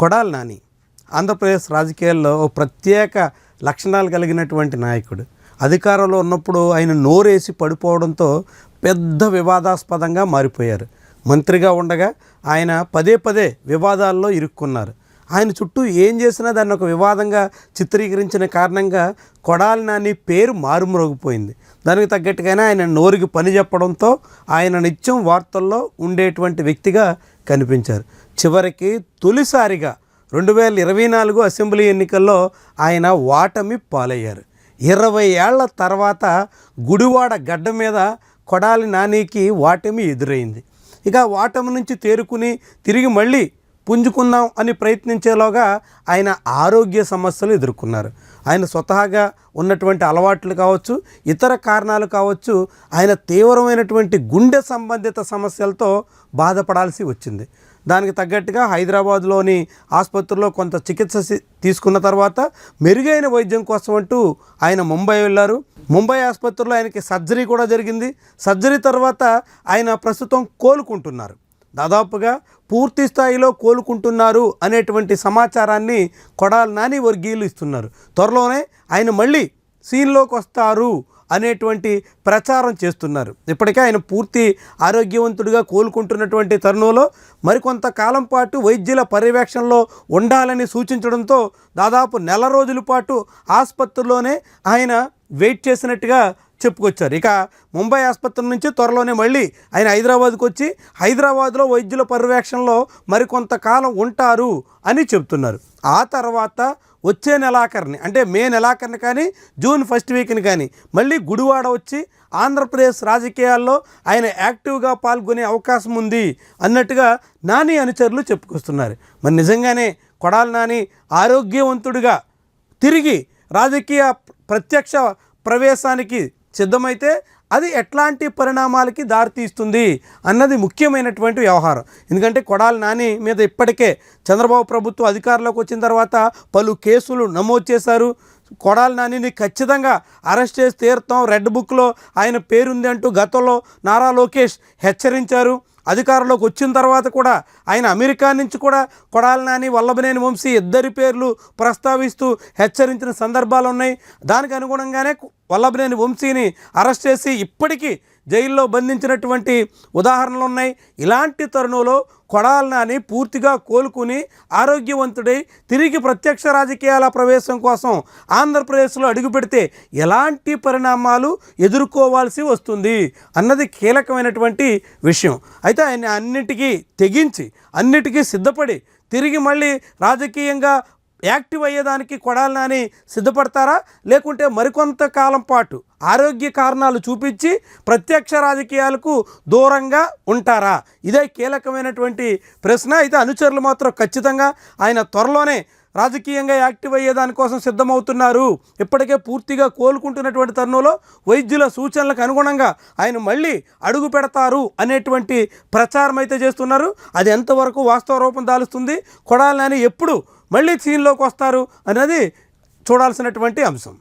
కొడాలి నాని. ఆంధ్రప్రదేశ్ రాజకీయాల్లో ఓ ప్రత్యేక లక్షణాలు కలిగినటువంటి నాయకుడు. అధికారంలో ఉన్నప్పుడు ఆయన నోరేసి పడిపోవడంతో పెద్ద వివాదాస్పదంగా మారిపోయారు. మంత్రిగా ఉండగా ఆయన పదే పదే వివాదాల్లో ఇరుక్కున్నారు. ఆయన చుట్టూ ఏం చేసినా దాన్ని ఒక వివాదంగా చిత్రీకరించిన కారణంగా కొడాలి నాని పేరు మారుమ్రోగిపోయింది. దానికి తగ్గట్టుగానే ఆయన నోరుకి పని చెప్పడంతో ఆయన నిత్యం వార్తల్లో ఉండేటువంటి వ్యక్తిగా కనిపించారు. చివరికి తొలిసారిగా రెండు వేల ఇరవై నాలుగు అసెంబ్లీ ఎన్నికల్లో ఆయన వాటమి పాలయ్యారు. ఇరవై ఏళ్ళ తర్వాత గుడివాడ గడ్డ మీద కొడాలి నానికి వాటమి ఎదురైంది. ఇక వాటమి నుంచి తేరుకుని తిరిగి మళ్ళీ పుంజుకుందాం అని ప్రయత్నించేలోగా ఆయన ఆరోగ్య సమస్యలు ఎదుర్కొన్నారు. ఆయన స్వతహాగా ఉన్నటువంటి అలవాట్లు కావచ్చు ఇతర కారణాలు కావచ్చు ఆయన తీవ్రమైనటువంటి గుండె సంబంధిత సమస్యలతో బాధపడాల్సి వచ్చింది. దానికి తగ్గట్టుగా హైదరాబాద్లోని ఆసుపత్రిలో కొంత చికిత్స తీసుకున్న తర్వాత మెరుగైన వైద్యం కోసం అంటూ ఆయన ముంబై వెళ్ళారు. ముంబై ఆసుపత్రిలో ఆయనకి సర్జరీ కూడా జరిగింది. సర్జరీ తర్వాత ఆయన ప్రస్తుతం కోలుకుంటున్నారు. దాదాపుగా పూర్తి స్థాయిలో కోలుకుంటున్నారు అనేటువంటి సమాచారాన్ని కొడాలి నాని వర్గీయులు ఇస్తున్నారు. త్వరలోనే ఆయన మళ్ళీ సీన్లోకి వస్తారు అనేటువంటి ప్రచారం చేస్తున్నారు. ఇప్పటికే ఆయన పూర్తి ఆరోగ్యవంతుడిగా కోలుకుంటున్నటువంటి తరుణంలో మరికొంతకాలం పాటు వైద్యుల పర్యవేక్షణలో ఉండాలని సూచించడంతో దాదాపు నెల రోజుల పాటు ఆసుపత్రిలోనే ఆయన వెయిట్ చేసినట్టుగా చెప్పుకొచ్చారు. ఇక ముంబై ఆసుపత్రి నుంచి త్వరలోనే మళ్ళీ ఆయన హైదరాబాద్కు వచ్చి హైదరాబాద్లో వైద్యుల పర్యవేక్షణలో మరికొంతకాలం ఉంటారు అని చెప్తున్నారు ఆ తర్వాత వచ్చే నెలాఖరిని అంటే మే నెలాఖరిని కానీ జూన్ ఫస్ట్ వీక్ని కానీ మళ్ళీ గుడివాడ వచ్చి ఆంధ్రప్రదేశ్ రాజకీయాల్లో ఆయన యాక్టివ్గా పాల్గొనే అవకాశం ఉంది అన్నట్టుగా నాని అనుచరులు చెప్పుకొస్తున్నారు. మరి నిజంగానే కొడాలి నాని ఆరోగ్యవంతుడిగా తిరిగి రాజకీయ ప్రత్యక్ష ప్రవేశానికి సిద్ధమైతే అది ఎట్లాంటి పరిణామాలకి దారితీస్తుంది అన్నది ముఖ్యమైనటువంటి వ్యవహారం. ఎందుకంటే కొడాలి నాని మీద ఇప్పటికే చంద్రబాబు ప్రభుత్వం అధికారంలోకి వచ్చిన తర్వాత పలు కేసులు నమోదు చేశారు. కొడాలి నానిని ఖచ్చితంగా అరెస్ట్ చేసి తీరుతాం. రెడ్ బుక్లో ఆయన పేరుంది అంటూ గతంలో నారా లోకేష్ హెచ్చరించారు. అధికారంలోకి వచ్చిన తర్వాత కూడా ఆయన అమెరికా నుంచి కూడా కొడాలి నాని వల్లభనేని వంశీ ఇద్దరి పేర్లు ప్రస్తావిస్తూ హెచ్చరించిన సందర్భాలు ఉన్నాయి దానికి అనుగుణంగానే వల్లభనేని వంశీని అరెస్ట్ చేసి ఇప్పటికీ జైల్లో బంధించినటువంటి ఉదాహరణలు ఉన్నాయి ఇలాంటి తరుణంలో కొడాల నాని పూర్తిగా కోలుకుని ఆరోగ్యవంతుడై తిరిగి ప్రత్యక్ష రాజకీయాల ప్రవేశం కోసం ఆంధ్రప్రదేశ్లో అడుగుపెడితే ఎలాంటి పరిణామాలు ఎదుర్కోవాల్సి వస్తుంది అన్నది కీలకమైనటువంటి విషయం. అయితే ఆయన అన్నిటికీ తెగించి అన్నిటికీ సిద్ధపడి తిరిగి మళ్ళీ రాజకీయంగా యాక్టివ్ అయ్యేదానికి కొడాలని సిద్ధపడతారా? లేకుంటే మరికొంత కాలం పాటు ఆరోగ్య కారణాలు చూపించి ప్రత్యక్ష రాజకీయాలకు దూరంగా ఉంటారా? ఇదే కీలకమైనటువంటి ప్రశ్న. అయితే అనుచరులు మాత్రం ఖచ్చితంగా ఆయన త్వరలోనే రాజకీయంగా యాక్టివ్ అయ్యే దానికోసం సిద్ధమవుతున్నారు. ఇప్పటికే పూర్తిగా కోలుకుంటున్నటువంటి తరుణంలో వైద్యుల సూచనలకు అనుగుణంగా ఆయన మళ్ళీ అడుగు పెడతారు అనేటువంటి ప్రచారం అయితే చేస్తున్నారు. అది ఎంతవరకు వాస్తవ రూపం దాలుస్తుంది? కొడాలని ఎప్పుడు మళ్ళీ సీన్లోకి వస్తారు అనేది చూడాల్సినటువంటి అంశం.